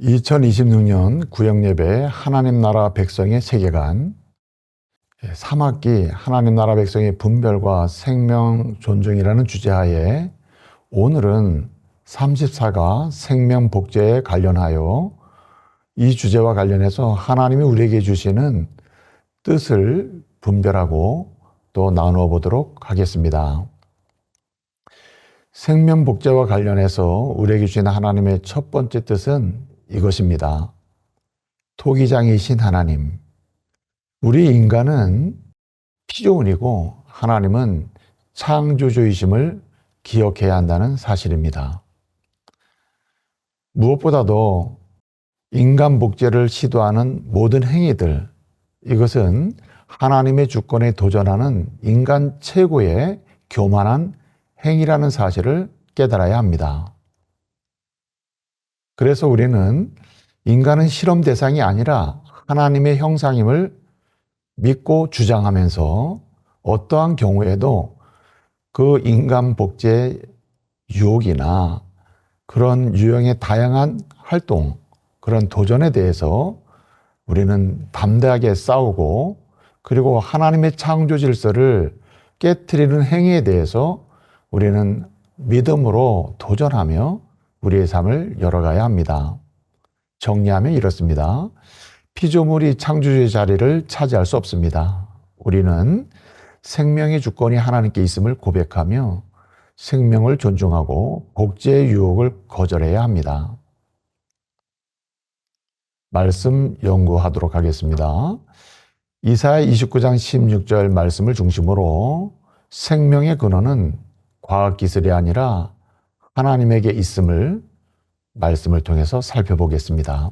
2026년 구역예배 하나님 나라 백성의 세계관 3학기 하나님 나라 백성의 분별과 생명 존중이라는 주제하에 오늘은 34가 생명 복제에 관련하여 이 주제와 관련해서 하나님이 우리에게 주시는 뜻을 분별하고 또 나누어 보도록 하겠습니다. 생명 복제와 관련해서 우리에게 주신 하나님의 첫 번째 뜻은 이것입니다. 토기장이신 하나님. 우리 인간은 피조물이고 하나님은 창조주이심을 기억해야 한다는 사실입니다. 무엇보다도 인간 복제를 시도하는 모든 행위들, 이것은 하나님의 주권에 도전하는 인간 최고의 교만한 행위라는 사실을 깨달아야 합니다. 그래서 우리는 인간은 실험 대상이 아니라 하나님의 형상임을 믿고 주장하면서 어떠한 경우에도 그 인간 복제 유혹이나 그런 유형의 다양한 활동, 그런 도전에 대해서 우리는 담대하게 싸우고 그리고 하나님의 창조 질서를 깨뜨리는 행위에 대해서 우리는 믿음으로 도전하며 우리의 삶을 열어가야 합니다. 정리하면 이렇습니다. 피조물이 창조주의 자리를 차지할 수 없습니다. 우리는 생명의 주권이 하나님께 있음을 고백하며 생명을 존중하고 복제의 유혹을 거절해야 합니다. 말씀 연구하도록 하겠습니다. 이사야 29장 16절 말씀을 중심으로 생명의 근원은 과학기술이 아니라 하나님에게 있음을 말씀을 통해서 살펴보겠습니다.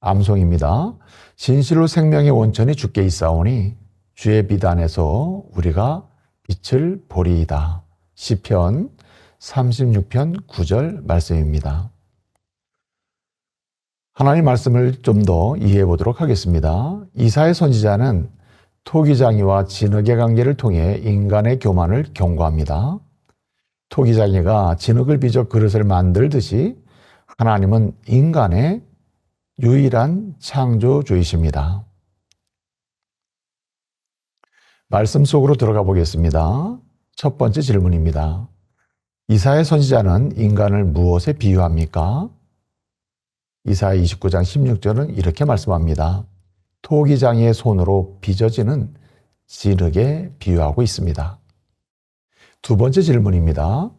암송입니다. 진실로 생명의 원천이 주께 있사오니 주의 비단에서 우리가 빛을 보리이다. 시편 36편 9절 말씀입니다. 하나님 말씀을 좀 더 이해해 보도록 하겠습니다. 이사의 선지자는 토기장이와 진흙의 관계를 통해 인간의 교만을 경고합니다. 토기장이가 진흙을 빚어 그릇을 만들듯이 하나님은 인간의 유일한 창조주이십니다. 말씀 속으로 들어가 보겠습니다. 첫 번째 질문입니다. 이사의 선지자는 인간을 무엇에 비유합니까? 이사야 29장 16절은 이렇게 말씀합니다. 토기장이의 손으로 빚어지는 진흙에 비유하고 있습니다. 두 번째 질문입니다.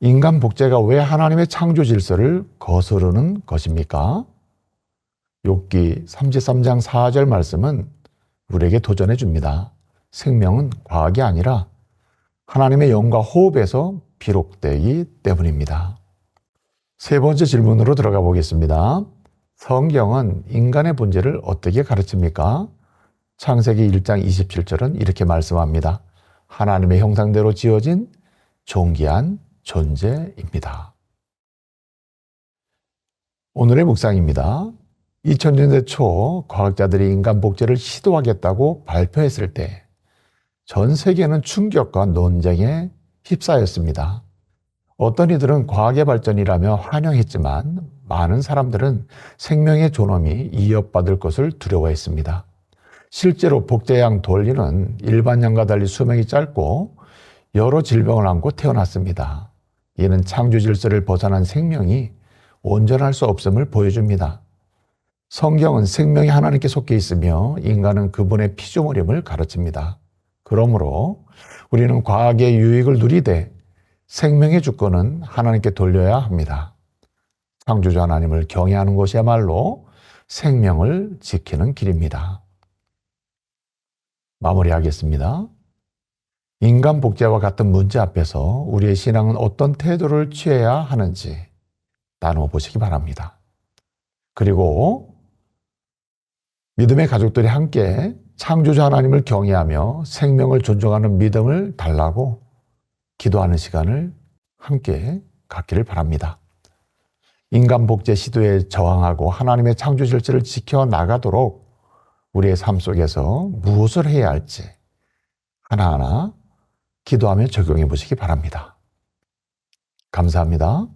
인간 복제가 왜 하나님의 창조 질서를 거스르는 것입니까? 욥기 33장 4절 말씀은 우리에게 도전해 줍니다. 생명은 과학이 아니라 하나님의 영과 호흡에서 비록되기 때문입니다. 세 번째 질문으로 들어가 보겠습니다. 성경은 인간의 본질을 어떻게 가르칩니까? 창세기 1장 27절은 이렇게 말씀합니다. 하나님의 형상대로 지어진 존귀한 존재입니다. 오늘의 묵상입니다. 2000년대 초 과학자들이 인간 복제를 시도하겠다고 발표했을 때 전 세계는 충격과 논쟁에 휩싸였습니다. 어떤 이들은 과학의 발전이라며 환영했지만 많은 사람들은 생명의 존엄이 이어받을 것을 두려워했습니다. 실제로 복제양 돌리는 일반 양과 달리 수명이 짧고 여러 질병을 안고 태어났습니다. 이는 창조 질서를 벗어난 생명이 온전할 수 없음을 보여줍니다. 성경은 생명이 하나님께 속해 있으며 인간은 그분의 피조물임을 가르칩니다. 그러므로 우리는 과학의 유익을 누리되 생명의 주권은 하나님께 돌려야 합니다. 창조주 하나님을 경외하는 것이야말로 생명을 지키는 길입니다. 마무리하겠습니다. 인간 복제와 같은 문제 앞에서 우리의 신앙은 어떤 태도를 취해야 하는지 나누어 보시기 바랍니다. 그리고 믿음의 가족들이 함께 창조주 하나님을 경외하며 생명을 존중하는 믿음을 달라고 기도하는 시간을 함께 갖기를 바랍니다. 인간 복제 시도에 저항하고 하나님의 창조 질서를 지켜 나가도록 우리의 삶 속에서 무엇을 해야 할지 하나하나 기도하며 적용해 보시기 바랍니다. 감사합니다.